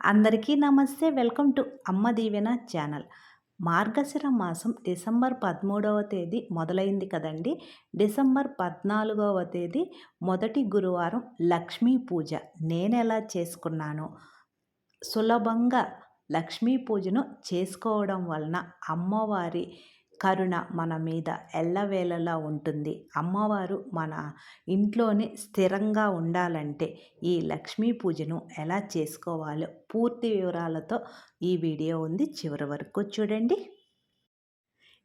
అందరికీ నమస్తే. Welcome to అమ్మ దీవెన ఛానల్. మార్గశిర మాసం డిసెంబర్ పదమూడవ తేదీ మొదలైంది కదండి. డిసెంబర్ పద్నాలుగవ తేదీ మొదటి గురువారం లక్ష్మీ పూజ. నేను ఎలా చేసుకున్నాను సులభంగా లక్ష్మీ పూజను చేసుకోవడం వలన అమ్మవారి కరుణ మన మీద ఎల్లవేళలా ఉంటుంది. అమ్మవారు మన ఇంట్లోనే స్థిరంగా ఉండాలంటే ఈ లక్ష్మీ పూజను ఎలా చేసుకోవాలో పూర్తి వివరాలతో ఈ వీడియో ఉంది. చివరి వరకు చూడండి.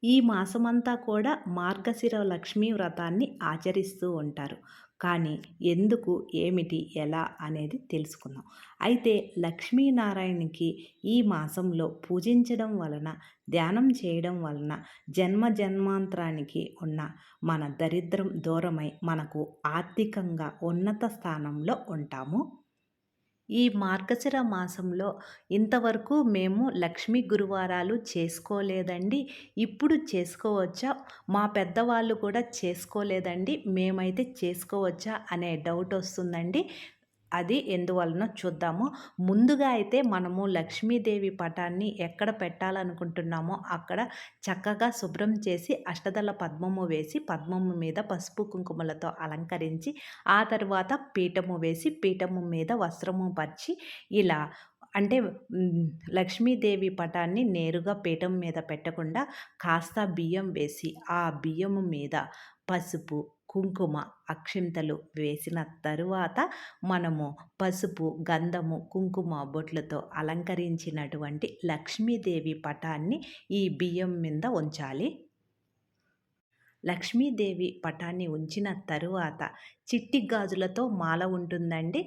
ఈ మాసమంతా కూడా మార్గశిర లక్ష్మీ వ్రతాన్ని ఆచరిస్తూ ఉంటారు. కానీ ఎందుకు ఏమిటి ఎలా అనేది తెలుసుకుందాం. అయితే లక్ష్మీనారాయణకి ఈ మాసంలో పూజించడం వలన ధ్యానం చేయడం వలన జన్మ జన్మాంతరానికి ఉన్న మన దరిద్రం దూరమై మనకు ఆర్థికంగా ఉన్నత స్థానంలో ఉంటాము. ఈ మార్గశిర మాసంలో ఇంతవరకు మేము లక్ష్మీ గురువారాలు చేసుకోలేదండి. ఇప్పుడు చేసుకోవచ్చా? మా పెద్దవాళ్ళు కూడా చేసుకోలేదండి. మేమైతే చేసుకోవచ్చా? అనే డౌట్ వస్తుందండి. అది ఎందువలన చూద్దాము. ముందుగా అయితే మనము లక్ష్మీదేవి పటాన్ని ఎక్కడ పెట్టాలనుకుంటున్నామో అక్కడ చక్కగా శుభ్రం చేసి అష్టదళ పద్మము వేసి పద్మము మీద పసుపు కుంకుమలతో అలంకరించి ఆ తర్వాత పీఠము వేసి పీఠము మీద వస్త్రము పరిచి ఇలా అంటే లక్ష్మీదేవి పటాన్ని నేరుగా పీఠం మీద పెట్టకుండా కాస్త బియ్యం వేసి ఆ బియ్యము మీద పసుపు కుంకుమ అక్షింతలు వేసిన తరువాత మనము పసుపు గంధము కుంకుమ బొట్లతో అలంకరించినటువంటి లక్ష్మీదేవి పటాన్ని ఈ బియ్యం మీద ఉంచాలి. లక్ష్మీదేవి పటాన్ని ఉంచిన తరువాత చిట్టి గాజులతో మాల ఉంటుందండి.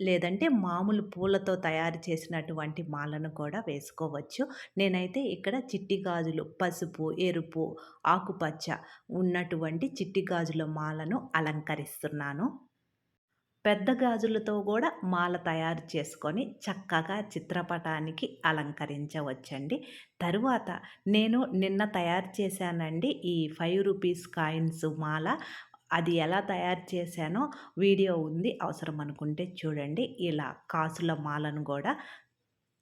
లేదంటే మామూలు పూలతో తయారు చేసినటువంటి మాలను కూడా వేసుకోవచ్చు. నేనైతే ఇక్కడ చిట్టి గాజులు పసుపు ఎరుపు ఆకుపచ్చ ఉన్నటువంటి చిట్టి గాజుల మాలను అలంకరిస్తున్నాను. పెద్ద గాజులతో కూడా మాల తయారు చేసుకొని చక్కగా చిత్రపటానికి అలంకరించవచ్చండి. తరువాత నేను నిన్న తయారు చేశానండి ఈ ఫైవ్ రూపీస్ కాయిన్స్ మాల. అది ఎలా తయారు చేశానో వీడియో ఉంది అవసరం అనుకుంటే చూడండి. ఇలా కాసుల మాలను కూడా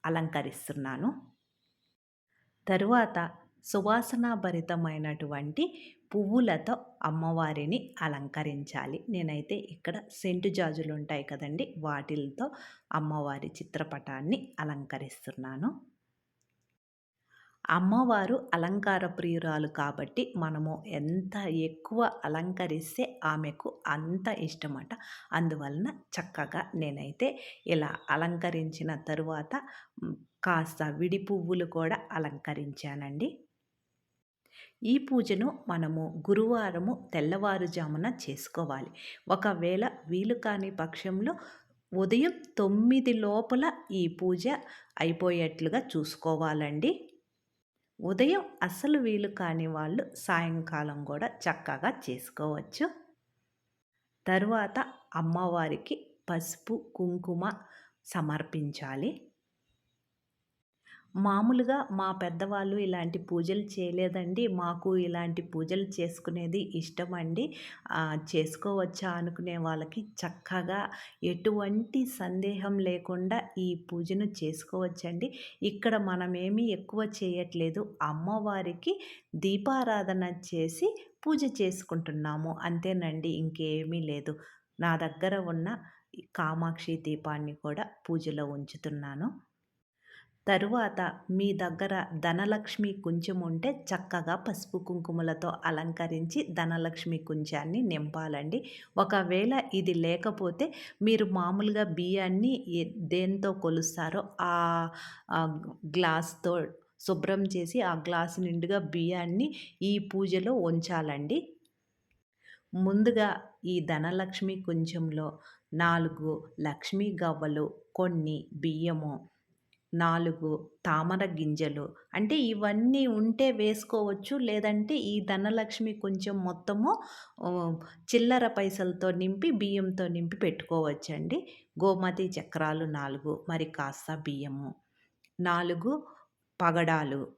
అలంకరిస్తున్నాను. తరువాత సువాసనాభరితమైనటువంటి పువ్వులతో అమ్మవారిని అలంకరించాలి. నేనైతే ఇక్కడ సెంటు జాజులు ఉంటాయి కదండి వాటిలతో అమ్మవారి చిత్రపటాన్ని అలంకరిస్తున్నాను. అమ్మవారు అలంకార ప్రియురాలు కాబట్టి మనము ఎంత ఎక్కువ అలంకరిస్తే ఆమెకు అంత ఇష్టమట. అందువలన చక్కగా నేనైతే ఇలా అలంకరించిన తరువాత కాస్త విడి పువ్వులు కూడా అలంకరించానండి. ఈ పూజను మనము గురువారము తెల్లవారుజామున చేసుకోవాలి. ఒకవేళ వీలు కాని పక్షంలో ఉదయం తొమ్మిది లోపల ఈ పూజ అయిపోయేట్లుగా చూసుకోవాలండి. ఉదయం అస్సలు వీలు కాని వాళ్ళు సాయంకాలం కూడా చక్కగా చేసుకోవచ్చు. తరువాత అమ్మవారికి పసుపు కుంకుమ సమర్పించాలి. మామూలుగా మా పెద్దవాళ్ళు ఇలాంటి పూజలు చేయలేదండి. మాకు ఇలాంటి పూజలు చేసుకునేది ఇష్టం అండి చేసుకోవచ్చా అనుకునే వాళ్ళకి చక్కగా ఎటువంటి సందేహం లేకుండా ఈ పూజను చేసుకోవచ్చండి. ఇక్కడ మనమేమి ఎక్కువ చేయట్లేదు. అమ్మవారికి దీపారాధన చేసి పూజ చేసుకుంటున్నాము. అంతేనండి ఇంకేమీ లేదు. నా దగ్గర ఉన్న కామాక్షి దీపాన్ని కూడా పూజలో ఉంచుతున్నాను. తరువాత మీ దగ్గర ధనలక్ష్మి కుంచం ఉంటే చక్కగా పసుపు కుంకుమలతో అలంకరించి ధనలక్ష్మి కుంచాన్ని నింపాలండి. ఒకవేళ ఇది లేకపోతే మీరు మామూలుగా బియ్యాన్ని దేంతో కొలుస్తారో ఆ గ్లాస్తో శుభ్రం చేసి ఆ గ్లాస్ నిండుగా బియ్యాన్ని ఈ పూజలో ఉంచాలండి. ముందుగా ఈ ధనలక్ష్మి కుంచంలో నాలుగు లక్ష్మీ గవ్వలు కొన్ని బియ్యము నాలుగు తామర గింజలు. అంటే ఇవన్నీ ఉంటే వేసుకోవచ్చు. లేదంటే ఈ ధనలక్ష్మి కొంచెం మొత్తము చిల్లర పైసలతో నింపి బియ్యంతో నింపి పెట్టుకోవచ్చండి. గోమతి చక్రాలు నాలుగు మరి కాస్త బియ్యము. నాలుగు పగడాలు.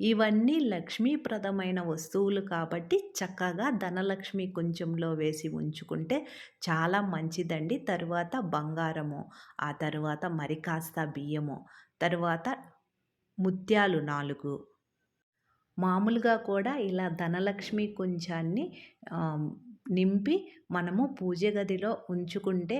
ఇవన్నీ లక్ష్మీప్రదమైన వస్తువులు కాబట్టి చక్కగా ధనలక్ష్మి కొంచెంలో వేసి ఉంచుకుంటే చాలా మంచిదండి. తరువాత బంగారము ఆ తరువాత మరి కాస్త బియ్యము తరువాత ముత్యాలు నాలుగు. మామూలుగా కూడా ఇలా ధనలక్ష్మి కొంచాన్ని నింపి మనము పూజ గదిలో ఉంచుకుంటే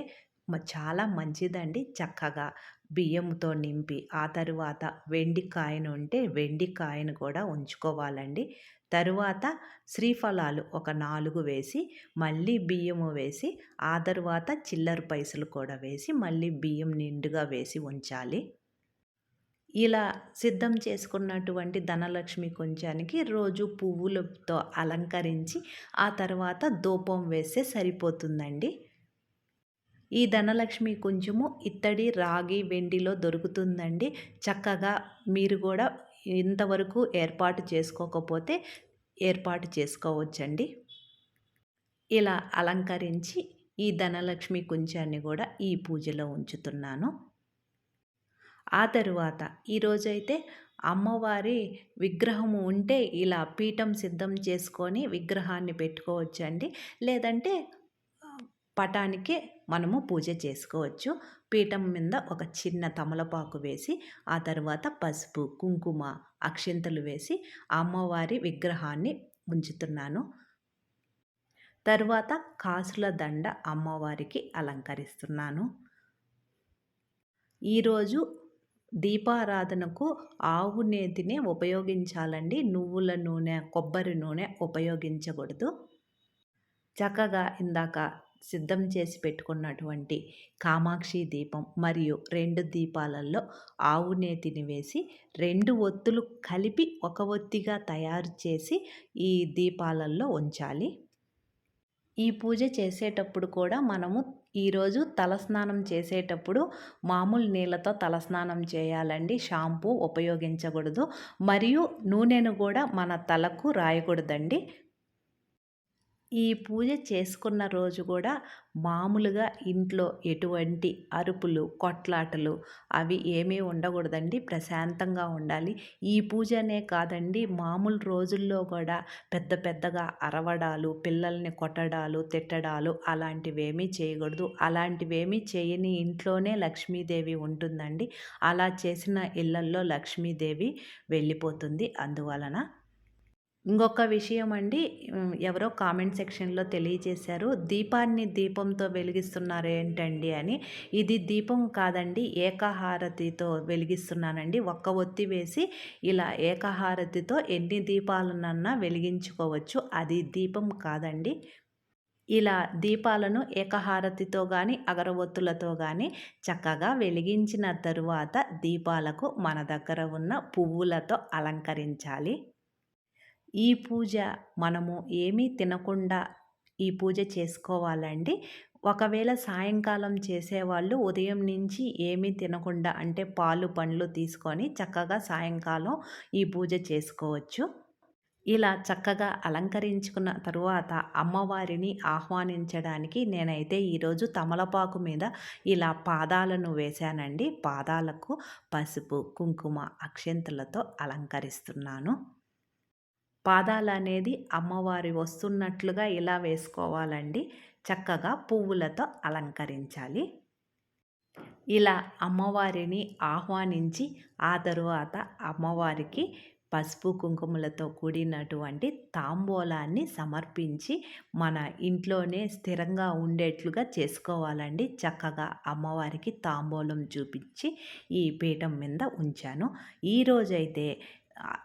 చాలా మంచిదండి చక్కగా. బియ్యంతో నింపి ఆ తరువాత వెండి కాయను ఉంటే వెండి కాయను కూడా ఉంచుకోవాలండి. తరువాత శ్రీఫలాలు ఒక నాలుగు వేసి మళ్ళీ బియ్యము వేసి ఆ తరువాత చిల్లర పైసలు కూడా వేసి మళ్ళీ బియ్యం నిండుగా వేసి ఉంచాలి. ఇలా సిద్ధం చేసుకున్నటువంటి ధనలక్ష్మి కొంచానికి రోజు పువ్వులతో అలంకరించి ఆ తర్వాత ధూపం వేస్తే సరిపోతుందండి. ఈ ధనలక్ష్మి కొంచెము ఇత్తడి రాగి వెండిలో దొరుకుతుందండి. చక్కగా మీరు కూడా ఇంతవరకు ఏర్పాటు చేసుకోకపోతే ఏర్పాటు చేసుకోవచ్చండి. ఇలా అలంకరించి ఈ ధనలక్ష్మి కుంచాన్ని కూడా ఈ పూజలో ఉంచుతున్నాను. ఆ తరువాత ఈరోజైతే అమ్మవారి విగ్రహము ఉంటే ఇలా పీఠం సిద్ధం చేసుకొని విగ్రహాన్ని పెట్టుకోవచ్చండి. లేదంటే పటానికి మనము పూజ చేసుకోవచ్చు. పీఠం మీద ఒక చిన్న తమలపాకు వేసి ఆ తర్వాత పసుపు కుంకుమ అక్షింతలు వేసి అమ్మవారి విగ్రహాన్ని ఉంచుతున్నాను తరువాత కాసుల దండ అమ్మవారికి అలంకరిస్తున్నాను. ఈరోజు దీపారాధనకు ఆవు నేతిని ఉపయోగించాలండి. నువ్వుల నూనె కొబ్బరి నూనె ఉపయోగించకూడదు. చక్కగా ఇందాక సిద్ధం చేసి పెట్టుకున్నటువంటి కామాక్షి దీపం మరియు రెండు దీపాలలో ఆవు నేతిని వేసి రెండు ఒత్తులు కలిపి ఒక ఒత్తిగా తయారు చేసి ఈ దీపాలలో ఉంచాలి. ఈ పూజ చేసేటప్పుడు కూడా మనము ఈరోజు తలస్నానం చేసేటప్పుడు మామూలు నీళ్ళతో తలస్నానం చేయాలండి. షాంపూ ఉపయోగించకూడదు. మరియు నూనెను కూడా మన తలకు రాయకూడదండి. ఈ పూజ చేసుకున్న రోజు కూడా మామూలుగా ఇంట్లో ఎటువంటి అరుపులు కొట్లాటలు అవి ఏమీ ఉండకూడదండి. ప్రశాంతంగా ఉండాలి. ఈ పూజనే కాదండి. మామూలు రోజుల్లో కూడా పెద్ద పెద్దగా అరవడాలు పిల్లల్ని కొట్టడాలు తిట్టడాలు అలాంటివేమీ చేయకూడదు. అలాంటివేమీ చేయని ఇంట్లోనే లక్ష్మీదేవి ఉంటుందండి. అలా చేసిన ఇళ్ళల్లో లక్ష్మీదేవి వెళ్ళిపోతుంది. అందువలన ఇంకొక విషయం అండి ఎవరో కామెంట్ సెక్షన్లో తెలియజేశారు దీపాన్ని దీపంతో వెలిగిస్తున్నారు ఏంటండి అని. ఇది దీపం కాదండి ఏకహారతితో వెలిగిస్తున్నానండి. ఒక్క ఒత్తి వేసి ఇలా ఏకహారతితో ఎన్ని దీపాలనన్నా వెలిగించుకోవచ్చు అది దీపం కాదండి. ఇలా దీపాలను ఏకహారతితో కానీ అగరవత్తులతో కానీ చక్కగా వెలిగించిన తరువాత దీపాలకు మన దగ్గర ఉన్న పువ్వులతో అలంకరించాలి. ఈ పూజ మనము ఏమీ తినకుండా ఈ పూజ చేసుకోవాలండి. ఒకవేళ సాయంకాలం చేసేవాళ్ళు ఉదయం నుంచి ఏమీ తినకుండా అంటే పాలు పండ్లు తీసుకొని చక్కగా సాయంకాలం ఈ పూజ చేసుకోవచ్చు. ఇలా చక్కగా అలంకరించుకున్న తరువాత అమ్మవారిని ఆహ్వానించడానికి నేనైతే ఈరోజు తమలపాకు మీద ఇలా పాదాలను వేశానండి. పాదాలకు పసుపు కుంకుమ అక్షంతలతో అలంకరిస్తున్నాను. పాదాలు అనేది అమ్మవారి వస్తున్నట్లుగా ఇలా వేసుకోవాలండి. చక్కగా పువ్వులతో అలంకరించాలి. ఇలా అమ్మవారిని ఆహ్వానించి ఆ తరువాత అమ్మవారికి పసుపు కుంకుమలతో కూడినటువంటి తాంబూలాన్ని సమర్పించి మన ఇంట్లోనే స్థిరంగా ఉండేట్లుగా చేసుకోవాలండి. చక్కగా అమ్మవారికి తాంబూలం చూపించి ఈ పీఠం మీద ఉంచాను. ఈరోజైతే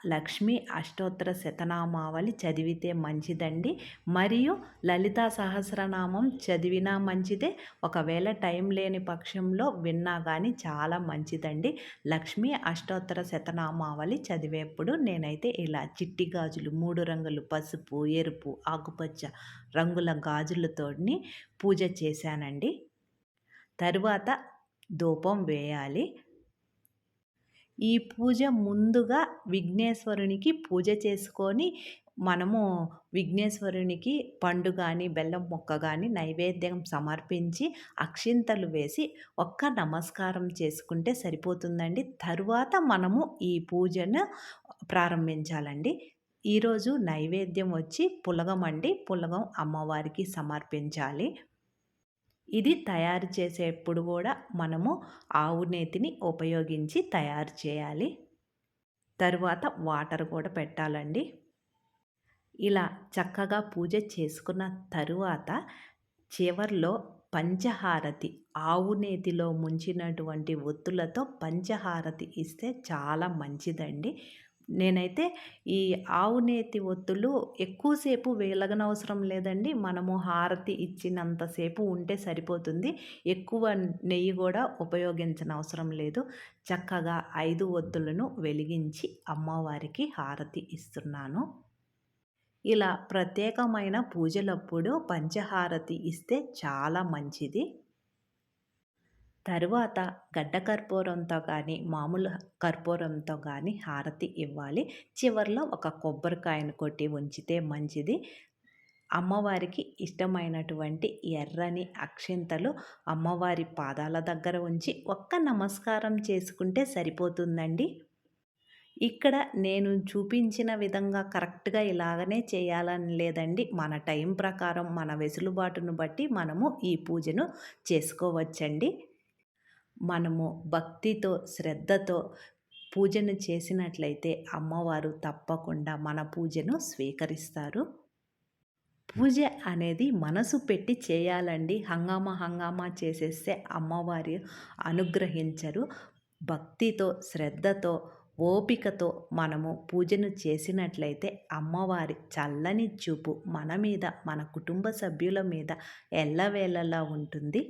లక్ష్మీ అష్టోత్తర శతనామావళి చదివితే మంచిదండి. మరియు లలితా సహస్రనామం చదివినా మంచిదే. ఒకవేళ టైం లేని పక్షంలో విన్నా కానీ చాలా మంచిదండి. లక్ష్మీ అష్టోత్తర శతనామావళి చదివేప్పుడు నేనైతే ఇలా చిట్టి గాజులు మూడు రంగులు పసుపు ఎరుపు ఆకుపచ్చ రంగుల గాజులతో పూజ చేశానండి. తరువాత ధూపం వేయాలి. ఈ పూజ ముందుగా విఘ్నేశ్వరునికి పూజ చేసుకొని మనము విఘ్నేశ్వరునికి పండు కానీ బెల్లం మొక్క కానీ నైవేద్యం సమర్పించి అక్షింతలు వేసి ఒక్క నమస్కారం చేసుకుంటే సరిపోతుందండి. తరువాత మనము ఈ పూజను ప్రారంభించాలండి. ఈరోజు నైవేద్యం వచ్చి పులగం అండి. పులగం అమ్మవారికి సమర్పించాలి. ఇది తయారు చేసేప్పుడు కూడా మనము ఆవు నేతిని ఉపయోగించి తయారు చేయాలి. తరువాత వాటర్ కూడా పెట్టాలండి. ఇలా చక్కగా పూజ చేసుకున్న తరువాత చివర్లో పంచహారతి ఆవు నేతిలో ముంచినటువంటి ఒత్తులతో పంచహారతి ఇస్తే చాలా మంచిదండి. నేనైతే ఈ ఆవు నేతి ఒత్తులు ఎక్కువసేపు వేలగనవసరం లేదండి. మనము హారతి ఇచ్చినంతసేపు ఉంటే సరిపోతుంది. ఎక్కువ నెయ్యి కూడా ఉపయోగించనవసరం లేదు. చక్కగా ఐదు ఒత్తులను వెలిగించి అమ్మవారికి హారతి ఇస్తున్నాను. ఇలా ప్రత్యేకమైన పూజలప్పుడు పంచహారతి ఇస్తే చాలా మంచిది. తరువాత గడ్డ కర్పూరంతో కానీ మామూలు కర్పూరంతో కానీ హారతి ఇవ్వాలి. చివరిలో ఒక కొబ్బరికాయను కొట్టి ఉంచితే మంచిది. అమ్మవారికి ఇష్టమైనటువంటి ఎర్రని అక్షింతలు అమ్మవారి పాదాల దగ్గర ఉంచి ఒక్క నమస్కారం చేసుకుంటే సరిపోతుందండి. ఇక్కడ నేను చూపించిన విధంగా కరెక్ట్గా ఇలాగనే చేయాలని లేదండి. మన టైం ప్రకారం మన వెసులుబాటును బట్టి మనము ఈ పూజను చేసుకోవచ్చండి. మనము భక్తితో శ్రద్ధతో పూజను చేసినట్లయితే అమ్మవారు తప్పకుండా మన పూజను స్వీకరిస్తారు. పూజ అనేది మనసు పెట్టి చేయాలండి. హంగామా హంగామా చేసేస్తే అమ్మవారి అనుగ్రహించరు. భక్తితో శ్రద్ధతో ఓపికతో మనము పూజను చేసినట్లయితే అమ్మవారి చల్లని చూపు మన మీద మన కుటుంబ సభ్యుల మీద ఎల్లవేళలా ఉంటుంది.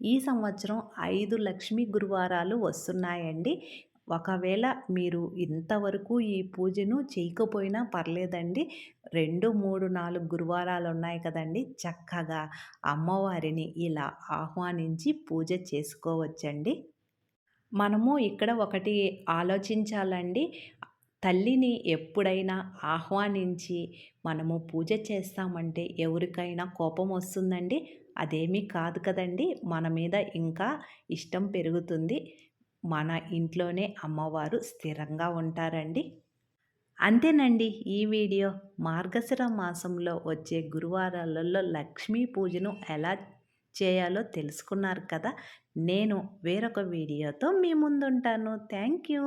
ఈ సంవత్సరం ఐదు లక్ష్మీ గురువారాలు వస్తున్నాయండి. ఒకవేళ మీరు ఇంతవరకు ఈ పూజను చేయకపోయినా పర్లేదండి. రెండు మూడు నాలుగు గురువారాలు ఉన్నాయి కదండి. చక్కగా అమ్మవారిని ఇలా ఆహ్వానించి పూజ చేసుకోవచ్చండి. మనము ఇక్కడ ఒకటి ఆలోచించాలండి. తల్లిని ఎప్పుడైనా ఆహ్వానించి మనము పూజ చేస్తామంటే ఎవరికైనా కోపం వస్తుందండి? అదేమీ కాదు కదండి. మన మీద ఇంకా ఇష్టం పెరుగుతుంది. మన ఇంట్లోనే అమ్మవారు స్థిరంగా ఉంటారండి. అంతేనండి. ఈ వీడియో మార్గశిర మాసంలో వచ్చే గురువారాలలో లక్ష్మీ పూజను ఎలా చేయాలో తెలుసుకున్నారు కదా? నేను వేరొక వీడియోతో మీ ముందుంటాను. Thank you.